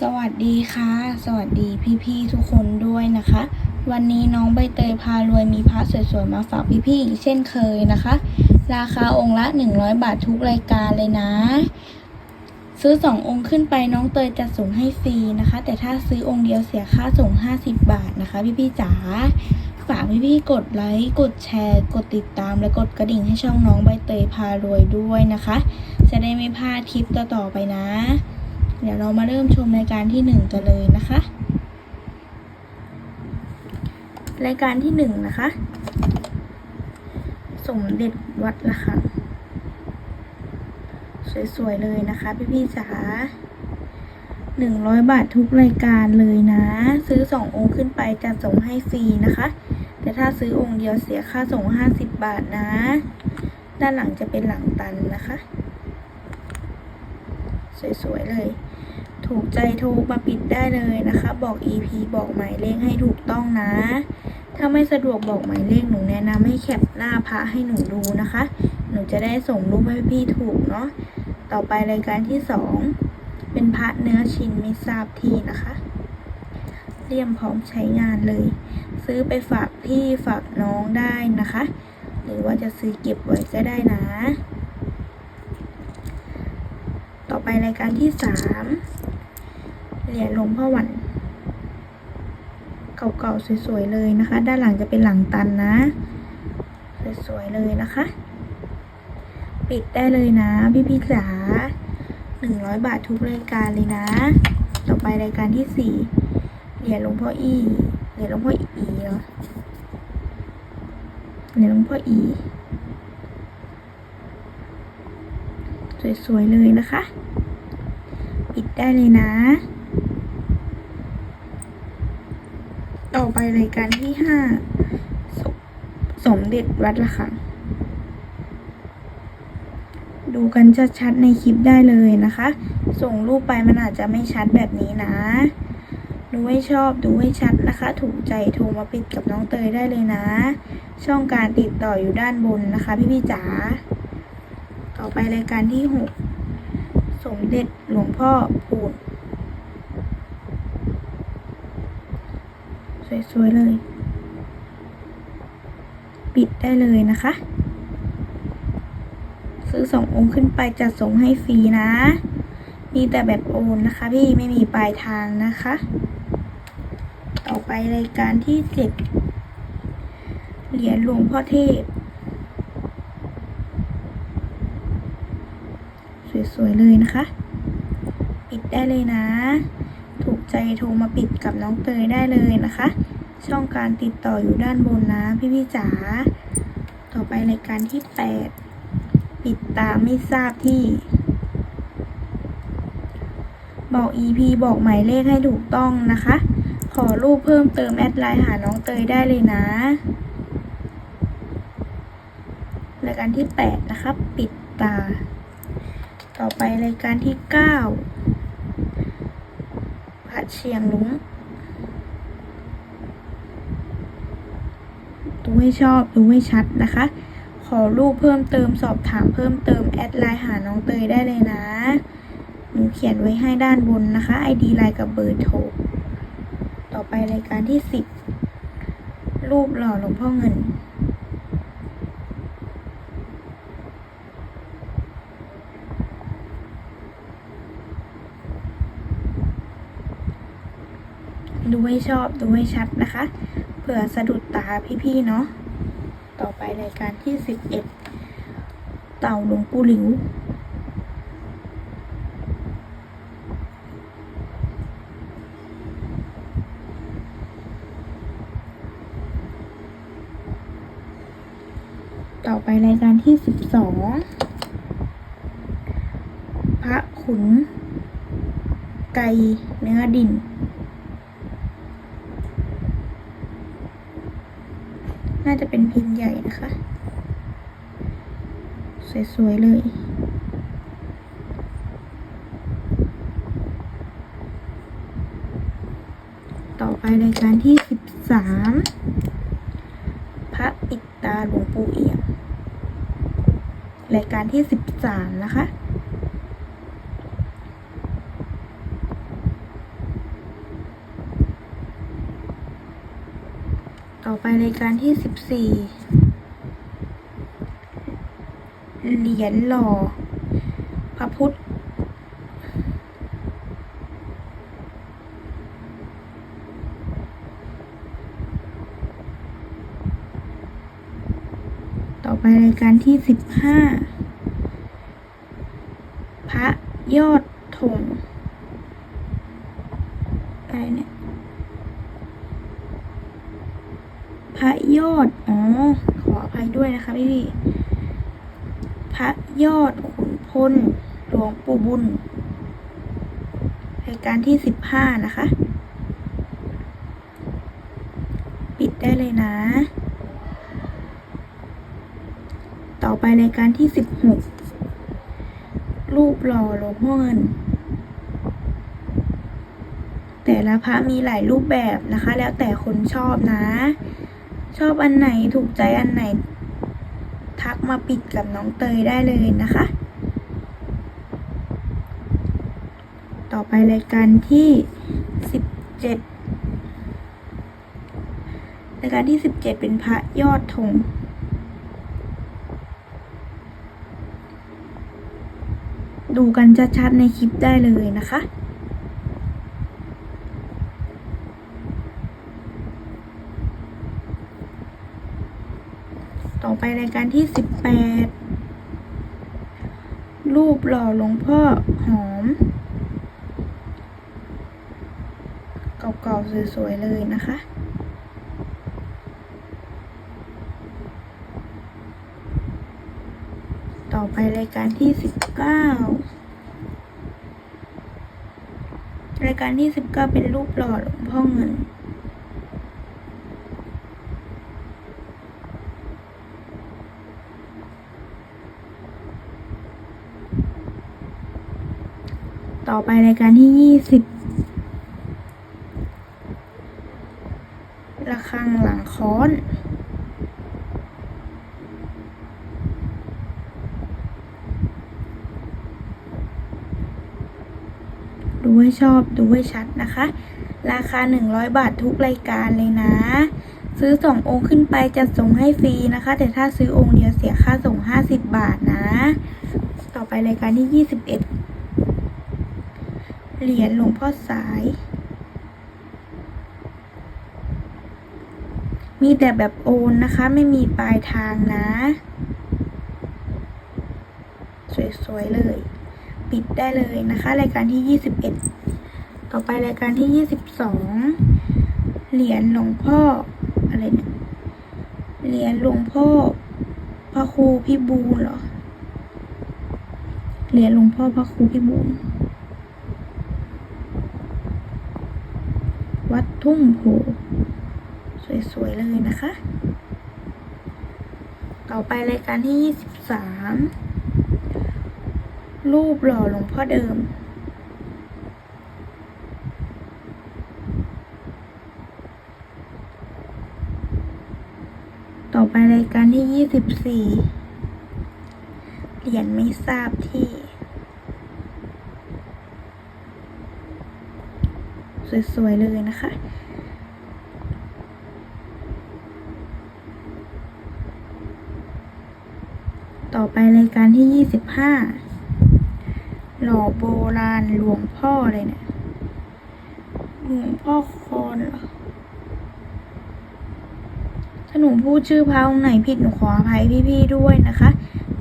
สวัสดีค่ะ สวัสดีพี่ๆทุกคนด้วยนะคะ วันนี้น้องใบเตยพารวยมีพระสวยๆมาฝากพี่ๆอีกเช่นเคยนะคะ ราคาองค์ละ 100 บาททุกรายการเลยนะ ซื้อ 2 องค์ขึ้นไปน้องเตยจะส่งให้ฟรีนะคะ แต่ถ้าซื้อองค์เดียวเสียค่าส่ง 50 บาทนะคะ พี่ๆจ๋าฝากพี่ๆกดไลค์กดแชร์ กดติดตามและกดกระดิ่งให้ช่องน้องใบเตยพารวยด้วยนะคะ จะได้ไม่พลาดคลิปต่อๆไปนะ เดี๋ยวเรามาเริ่มชมรายการที่หนึ่งกันเลยนะคะ รายการที่หนึ่งนะคะ สมเด็จวัดละคังสวยๆเลยนะคะพี่ๆจ๋าหนึ่งร้อยบาททุกรายการเลยนะ ซื้อสององค์ขึ้นไปจะส่งให้ฟรีนะคะ แต่ถ้าซื้อองค์เดียวเสียค่าส่งห้าสิบบาทนะ ด้านหลังจะเป็นหลังตันนะคะ สวยๆเลย ถูกใจโทรมาปิดได้เลยนะคะ บอก EP บอกหมายเลขให้ถูกต้องนะ ถ้าไม่สะดวกบอกหมายเลขหนูแนะนำให้แคปหน้าพระให้หนูดูนะคะ หนูจะได้ส่งรูปให้พี่ถูกเนาะต่อไปรายการที่สองเป็นพระเนื้อชิ้นไม่ทราบที่นะคะเลี่ยมพร้อมใช้งานเลย ซื้อไปฝากพี่ฝากน้องได้นะคะ หรือว่าจะซื้อเก็บไว้ก็ได้นะ ต่อไปรายการที่สาม เหรียญหลวงพ่อหวันเก่าๆสวยๆเลยนะคะ ด้านหลังจะเป็นหลังตันนะ สวยๆเลยนะคะ ปิดได้เลยนะพี่พี่จ๋าหนึ่งร้อยบาททุกรายการเลยนะ ต่อไปรายการที่สี่เหรียญหลวงพ่ออีเหรียญหลวงพ่ออีเหรอเหรียญหลวงพ่ออีสวยๆเลยนะคะ ปิดได้เลยนะ อไปรายการที่ห้าสสมเด็จวัดละคังดูกันชัดๆในคลิปได้เลยนะคะ ส่งรูปไปมันอาจจะไม่ชัดแบบนี้นะ ดูให้ชอบดูให้ชัดนะคะ ถูกใจโทรมาปิดกับน้องเตยได้เลยนะ ช่องการติดต่ออยู่ด้านบนนะคะ พี่พี่จ๋า ต่อไปรายการที่หกสมเด็จหลวงพ่อปูน สวยๆเลย ปิดได้เลยนะคะ ซื้อสององค์ขึ้นไปจะส่งให้ฟรีนะ มีแต่แบบโอนนะคะ พี่ไม่มีปลายทางนะคะ ต่อไปรายการที่เจ็ดเหรียญหลวงพ่อเทพ สวยๆเลยนะคะ ปิดได้เลยนะ ใจโทรมาปิดกับน้องเตยได้เลยนะคะ ช่องการติดต่ออยู่ด้านบนนะพี่ๆจ๋าต่อไปรายการที่ 8 ปิดตาไม่ทราบที่ บอก EP บอกหมายเลขให้ถูกต้องนะคะ ขอรูปเพิ่มเติมแอดไลน์หาน้องเตยได้เลยนะรายการที่ 8 นะคะ ปิดตา ต่อไปรายการที่ 9 เชียงลุงดูให้ชอบดูให้ชัดนะคะ ขอรูปเพิ่มเติมสอบถามเพิ่มเติมแอดไลน์หาน้องเตยได้เลยนะหนูเขียนไว้ให้ด้านบนนะคะ ID ไลน์กับเบอร์โทร ต่อไปรายการที่ 10 รูปหล่อหลวงพ่อเงิน ดู ให้ชอบดูให้ชัดนะคะเผื่อสะดุดตาพี่ๆเนาะต่อไปรายการที่สิบเอ็ดเต่าหลวงปู่หลิวต่อไปรายการที่สิบสอง พระขุน ไก่เนื้อดิน น่าจะเป็นพิมพ์ใหญ่นะคะ สวย ๆ เลย ต่อไปรายการที่สิบสามพระปิดตาหลวงปู่เอี่ยมรายการที่สิบสามนะคะ ต่อไปรายการที่สิบสี่เหรียญหล่อ พระพุทธ ต่อไปรายการที่สิบห้าพระยอดธงอะไรเนี่ย พระยอด อ๋อ ขออภัยด้วยนะคะพี่พี่ พระยอดขุนพล หลวงปู่บุญรายการที่สิบห้านะคะ ปิดได้เลยนะ ต่อไปรายการที่สิบหกรูปหล่อหลวงพ่อเงิน แต่ละพระมีหลายรูปแบบนะคะ แล้วแต่คนชอบนะ ชอบอันไหนถูกใจอันไหน ทักมาปิดกับน้องเตยได้เลยนะคะ ต่อไปรายการที่สิบเจ็ดรายการที่สิบเจ็ดเป็นพระยอดธงดูกันชัดๆในคลิปได้เลยนะคะ ไปรายการที่สิบแปดรูปหล่อหลวงพ่อหอม เก่าๆสวยๆเลยนะคะต่อไปรายการที่สิบเก้ารายการที่สิบเก้าเป็นรูปหล่อหลวงพ่อเงิน ต่อไปรายการที่ยี่สิบระฆังหลังค้อน ดูให้ชอบดูให้ชัดนะคะ ราคา 100 บาททุกรายการเลยนะ ซื้อ2องค์ขึ้นไปจะส่งให้ฟรีนะคะ แต่ถ้าซื้อองค์เดียวเสียค่าส่ง 50 บาทนะ ต่อไปรายการที่ 21 เหรียญหลวงพ่อสาย มีแต่แบบโอนนะคะ ไม่มีปลายทางนะ สวย ๆ เลย ปิดได้เลยนะคะ รายการที่ 21 ต่อไปรายการที่ 22 เหรียญหลวงพ่อ อะไรเนี่ย เหรียญหลวงพ่อพระครูพิบูลเหรอ เหรียญหลวงพ่อพระครูพิบูล วัด ทุ่งโพสวยๆเลยนะคะ ต่อไปรายการที่ 23 รูปหล่อหลวงพ่อเดิม ต่อไปรายการที่ 24 เหรียญไม่ทราบที่ สวยๆเลยนะคะ ต่อไปรายการที่ 25 หล่อโบราณหลวงพ่อเลยเนี่ยหลวงพ่อคอนเหรอ ถ้าหนูพูดชื่อพระองค์ไหนผิดหนูขออภัยพี่ๆด้วยนะคะ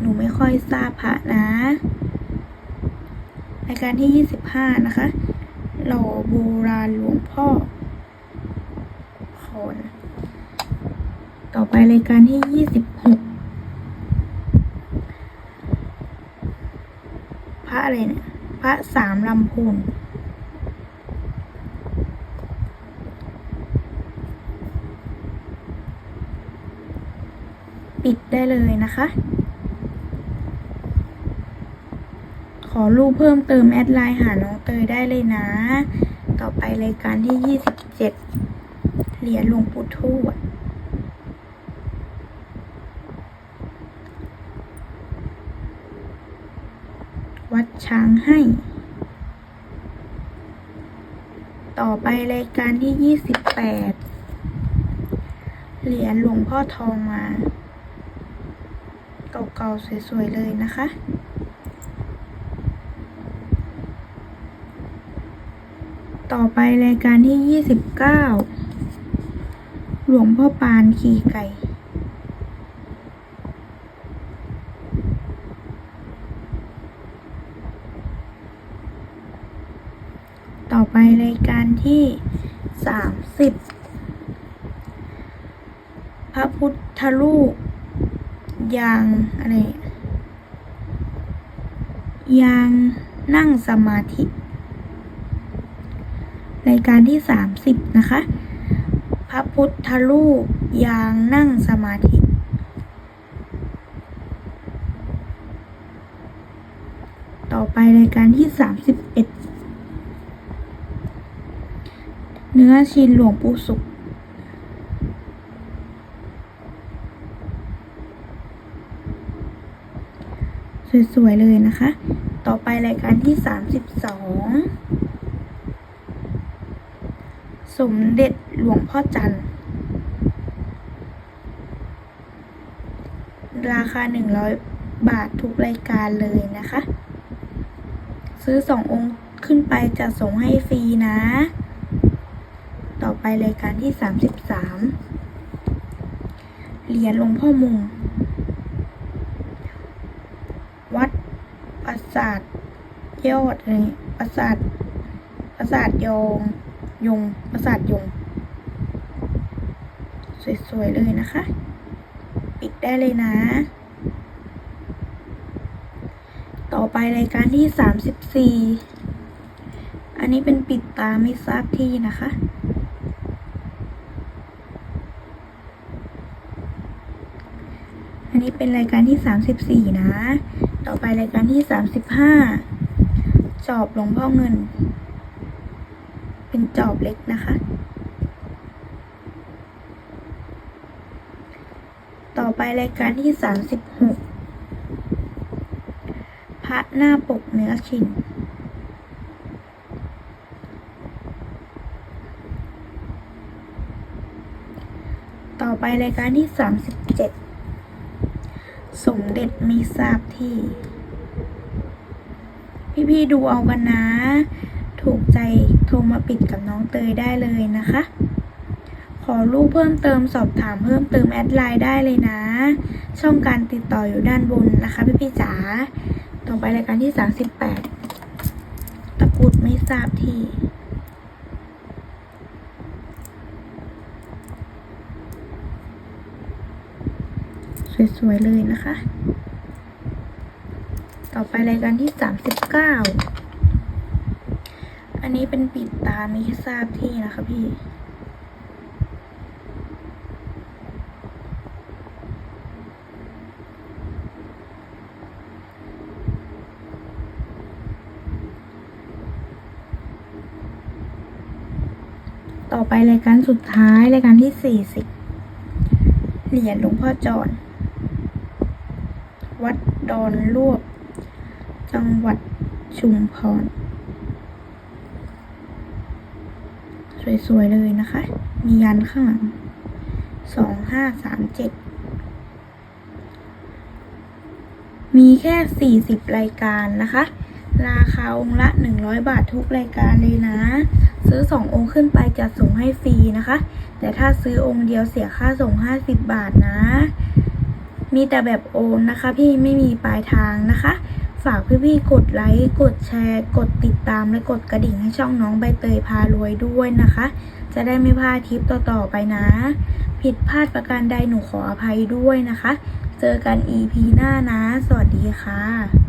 หนูไม่ค่อยทราบพระนะรายการที่ 25 นะคะ หล่อโบราณหลวงพ่อคนต่อไปรายการที่26พระอะไรเนี่ย พระสามลำพูนปิดได้เลยนะคะ ข อรูปเพิ่มเติมแอดไลน์หาน้องเตยได้เลยนะ ต่อไปรายการที่ 27 เหรียญหลวงปู่ทวดวัดช้างให้ ต่อไปรายการที่ 28 เหรียญหลวงพ่อทองมา เก่าๆ สวย ๆ เลยนะคะ ต่อไปรายการที่ 29 หลวงพ่อปานขี่ไก่ต่อไปรายการที่ 30 พระพุทธรูปยางอะไรยางนั่งสมาธิายการที่ 30 นะคะ พระพุทธรูปยางนั่งสมาธิ ต่อไปรายการที่ 31 เนื้อชินหลวงปู่สุขสวย ๆ เลยนะคะ ต่อไปรายการที่ 32 สมเด็จหลวงพ่อจันทร์ ราคา 100 บาททุกรายการเลยนะคะ ซื้อ2ององค์ขึ้นไปจะส่งให้ฟรีนะ ต่อไปรายการที่ 33 เหรียญหลวงพ่อมุง วัดปราสาทยอดอะไรปราสาทปราสาทยอง ยงปราสาทยง สวย ๆ เลยนะคะ ปิดได้เลยนะ ต่อไปรายการที่ 34 อันนี้เป็นปิดตาไม่ทราบที่นะคะอันนี้เป็นรายการที่ 34 นะ ต่อไปรายการที่ 35 จอบหลวงพ่อเงิน เป็นจอบเล็กนะคะ ต่อไปรายการที่ 36 พระหน้าปกเนื้อชินต่อไปรายการที่ 37 สมเด็จม่ทราบที่ พี่ ๆ ดูเอากันนะ ถูกใจโทรมาปิดกับน้องเตยได้เลยนะคะ ขอรูปเพิ่มเติมสอบถามเพิ่มเติมแอดไลน์ได้เลยนะ ช่องการติดต่ออยู่ด้านบนนะคะพี่ๆจ๋าต่อไปรายการที่ 38 ตะกุดไม่ทราบที่สวยๆเลยนะคะ ต่อไปรายการที่ 39 อันนี้เป็นปิดตาไม่ทราบที่นะคะพี่ ต่อไปรายการสุดท้ายรายการที่40เหรียญหลวงพ่อจอนวัดดอนลวก จังหวัดชุมพร สวยๆเลยนะคะ มียันข้างหลังสองห้าสามเจ็ดมีแค่สี่สิบรายการนะคะ ราคาองค์ละหนึ่งร้อยบาททุกรายการเลยนะ ซื้อสององค์ขึ้นไปจะส่งให้ฟรีนะคะ แต่ถ้าซื้อองค์เดียวเสียค่าส่งห้าสิบบาทนะ มีแต่แบบโอนนะคะ พี่ไม่มีปลายทางนะคะ ฝากพี่ๆกดไลค์ กดแชร์ กดติดตามและกดกระดิ่งให้ช่องน้องใบเตยพารวยด้วยนะคะ จะได้ไม่พลาดทริปต่อๆไปนะ ผิดพลาดประการใดหนูขออภัยด้วยนะคะ เจอกัน EP หน้านะ สวัสดีค่ะ